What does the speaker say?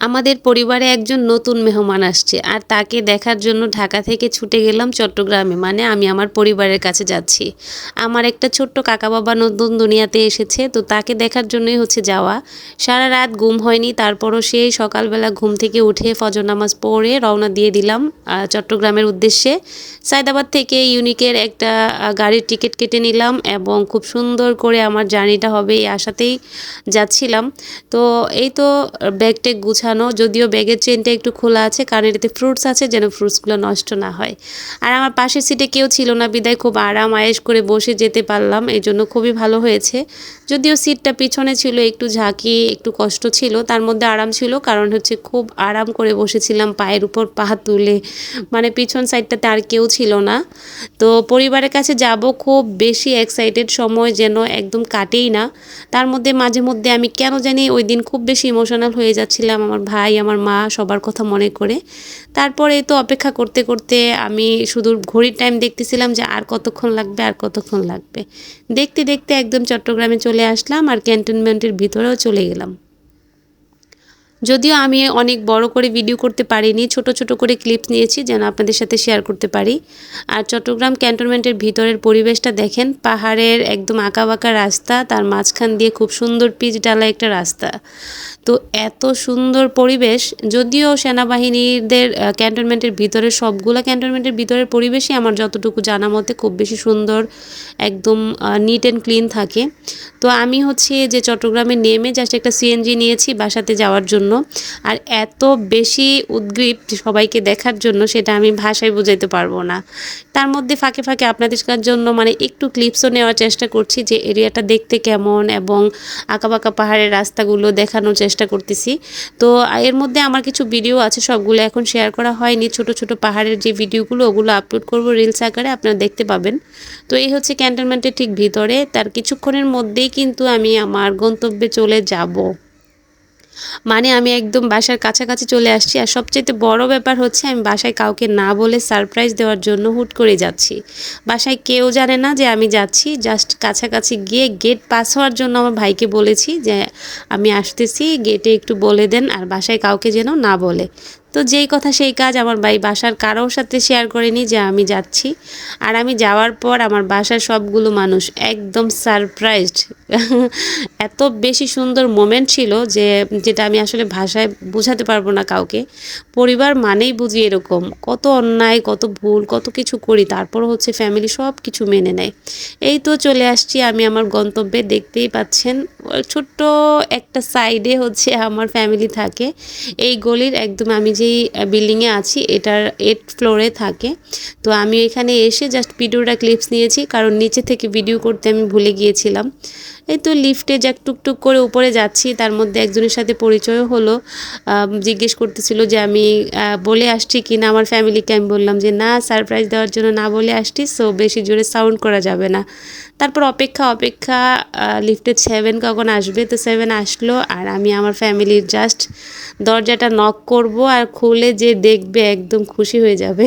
আমাদের পরিবারে একজন নতুন মেহমান আসছে আর তাকে দেখার জন্য ঢাকা থেকে ছুটে গেলাম চট্টগ্রামে মানে আমি আমার পরিবারের কাছে যাচ্ছি। আমার একটা ছোট্ট কাকা বাবা নতুন দুনিয়াতে এসেছে, তো তাকে দেখার জন্যই হচ্ছে যাওয়া। সারা রাত ঘুম হয়নি, তারপরও সেই সকালবেলা ঘুম থেকে উঠে ফজর নামাজ পড়ে রওনা দিয়ে দিলাম চট্টগ্রামের উদ্দেশ্যে। সায়দাবাদ থেকে ইউনিকের একটা গাড়ির টিকিট কেটে নিলাম এবং খুব সুন্দর করে আমার জার্নিটা হবে এই আশাতেই যাচ্ছিলাম। তো এই তো ব্যাগ টেক গুছানো যদিও ব্যাগের চেনটা একটু খোলা আছে, কারণ এটাতে ফ্রুটস আছে যেন ফ্রুটসগুলো নষ্ট না হয়। আর আমার পাশের সিটে কেউ ছিল না, বিদায় খুব আরাম আয়েস করে বসে যেতে পারলাম, এই জন্য খুবই ভালো হয়েছে। যদিও সিটটা পিছনে ছিল, একটু ঝাঁকি, একটু কষ্ট ছিল, তার মধ্যে আরাম ছিল, কারণ হচ্ছে খুব আরাম করে বসেছিলাম পায়ের উপর পা তুলে। মানে পিছন সাইডটাতে আর কেউ ছিল না। তো পরিবারের কাছে যাব খুব বেশি এক্সাইটেড সময় যেন একদম কাটেই না। তার মধ্যে মাঝে মধ্যে আমি কেন জানি ওই দিন খুব বেশি ইমোশনাল হয়ে যাচ্ছিলাম, আমার ভাই, আমার মা সবার কথা মনে করে। তারপরে তো অপেক্ষা করতে করতে আমি শুধু ঘড়ির টাইম দেখতেছিলাম যে আর কতক্ষণ লাগবে, আর কতক্ষণ লাগবে। দেখতে দেখতে একদম চট্টগ্রামে চলে আসলাম আর ক্যান্টনমেন্টের ভিতরেও চলে গেলাম। যদিও আমি অনেক বড় করে ভিডিও করতে পারিনি, ছোট ছোট করে ক্লিপস নিয়েছি যেন আপনাদের সাথে শেয়ার করতে পারি। আর চট্টগ্রাম ক্যান্টনমেন্টের ভিতরের পরিবেশটা দেখেন, পাহাড়ের একদম আঁকা বাঁকা রাস্তা, তার মাঝখান দিয়ে খুব সুন্দর পিচ ডালা একটা রাস্তা। তো এত সুন্দর পরিবেশ, যদিও সেনাবাহিনীদের ক্যান্টনমেন্টের ভিতরে সবগুলো ক্যান্টনমেন্টের ভিতরের পরিবেশই আমার যতটুকু জানা মতে খুব বেশি সুন্দর, একদম নিট অ্যান্ড ক্লিন থাকে। তো আমি হচ্ছে যে চট্টগ্রামে নেমে জাস্ট একটা সিএনজি নিয়েছি, বাসাতে যাওয়ার জন্য। আর এত বেশি উদ্গ্রীব সবাইকে দেখার জন্য সেটা আমি ভাষায় বুঝাইতে পারব না। তার মধ্যে ফাঁকে ফাঁকে আপনাদের জন্য মানে একটু ক্লিপসও নেওয়ার চেষ্টা করছি যে এরিয়াটা দেখতে কেমন এবং আঁকাবাঁকা পাহাড়ের রাস্তাগুলো দেখানোর চেষ্টা করতেছি। তো এর মধ্যে আমার কিছু ভিডিও আছে, সবগুলো এখন শেয়ার করা হয়নি। ছোট ছোট পাহাড়ের যে ভিডিওগুলো ওগুলো আপলোড করব রিলস আকারে, আপনারা দেখতে পাবেন। তো এই হচ্ছে ক্যান্টনমেন্টের ঠিক ভিতরে। তার কিছুক্ষণের মধ্যেই কিন্তু আমি আমার গন্তব্যে চলে যাব। মানে আমি একদম বাসার কাছাকাছি চলে আসছি আর সবচেয়ে বড় ব্যাপার হচ্ছে আমি বাসায় কাউকে না বলে সারপ্রাইজ দেওয়ার জন্য হুট করে যাচ্ছি। বাসায় কেউ জানে না যে আমি যাচ্ছি জাস্ট কাছাকাছি গিয়ে গেট পাস হওয়ার জন্য আমার ভাইকে বলেছি যে আমি আসতেছি গেটে একটু বলে দেন আর বাসায় কাউকে যেন না বলে। তো যেই কথা সেই কাজ আমার ভাই বাসার কারোর সাথে শেয়ার করিনি যে আমি যাচ্ছি। আর আমি যাওয়ার পর আমার বাসার সবগুলো মানুষ একদম সারপ্রাইজড এত বেশি সুন্দর মোমেন্ট ছিল যে যেটা আমি আসলে ভাষায় বোঝাতে পারব না কাউকে। পরিবার মানেই বুঝি এরকম। কত অন্যায়, কত ভুল, কত কিছু করি তারপর হচ্ছে ফ্যামিলি সব কিছু মেনে নেয়। এই তো চলে আসছি আমি আমার গন্তব্যে, দেখতেই পাচ্ছেন, ছোট্ট একটা সাইডে হচ্ছে আমার ফ্যামিলি থাকে। এই গলির একদম আমি যেই বিল্ডিংয়ে আছি, এটার এইট ফ্লোরে থাকে। তো আমি এখানে এসে জাস্ট ভিডিওটা ক্লিপস নিয়েছি, কারণ নিচে থেকে ভিডিও করতে আমি ভুলে গিয়েছিলাম। এই তো লিফটে যাক, টুকটুক করে উপরে যাচ্ছি। তার মধ্যে একজনের সাথে পরিচয় হলো। জিজ্ঞেস করতেছিল যে আমি বলে আসছি কি না আমার ফ্যামিলিকে। আমি বললাম যে, না, সারপ্রাইজ দেওয়ার জন্য না বলে আসছি সো বেশি জোরে সাউন্ড করা যাবে না। তারপর অপেক্ষা অপেক্ষা লিফটে সেভেন কখন আসবে? তো সেভেন আসলো আর আমি আমার ফ্যামিলির জাস্ট দরজাটা নক করব আর খুলে যে দেখবে একদম খুশি হয়ে যাবে।